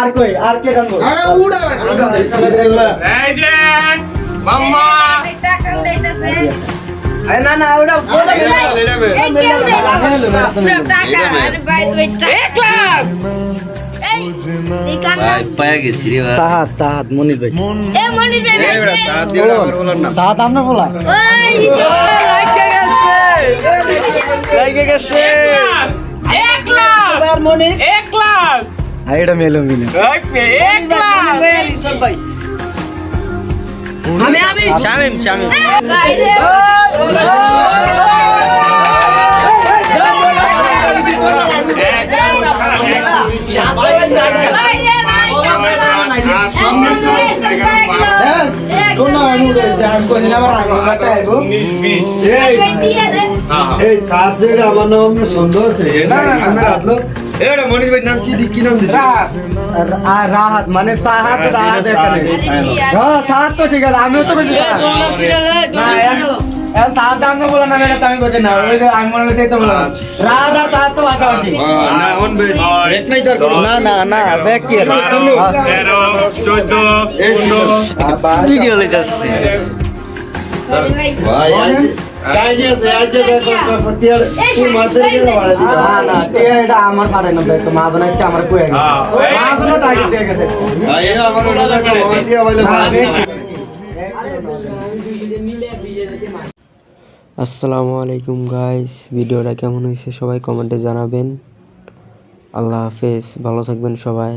আর কই আর কে টানবো আরে উড়াবে এই যে মাম্মা আরে না না ওটা মনির ভাই সাহাত আমরা বলা গেছে মনির আর এটা মেলো। মিলে এক ক্লাস আমি আমি শামিম শামিম। আমার নাম সন্দেহ আছে। আমার আদলো এটা মনির ভাই নাম কি দি- কি নাম দিছে? আর রাহাত মানে সাহাত রাহাত এখানে। হ্যাঁ সাহাত। তো ঠিক আছে আমিও তো বলছি সাহাত। না এখন- এখন সাহাত আমরা বলা না এটা আমি বলছি না। ওই যে আমি মনে হচ্ছে তো বললাম রাহাত আর সাহাত তো পাশাপাশি না অন বেশ এক নাই তার করো না না না ব্যাক কি তেরো চোদ্দ পনেরো। ভিডিও লইতাছে ভাই আজ কাই আছে আজ দেখো ফটিয়ার তুই মাদের কে বাড়া দিবা। না না ঠিক এটা আমার পাঠাই না তো মা বানাইছে আমার কই গেছে। মা কোনো টাকা দিয়ে গেছে। ভাই আমার ওটা দেখো ফটিয়া বলে বাড়া আসসালামু আলাইকুম গাইস ভিডিওটা কেমন হয়েছে সবাই কমেন্টে জানাবেন। আল্লাহ হাফেজ ভালো থাকবেন সবাই।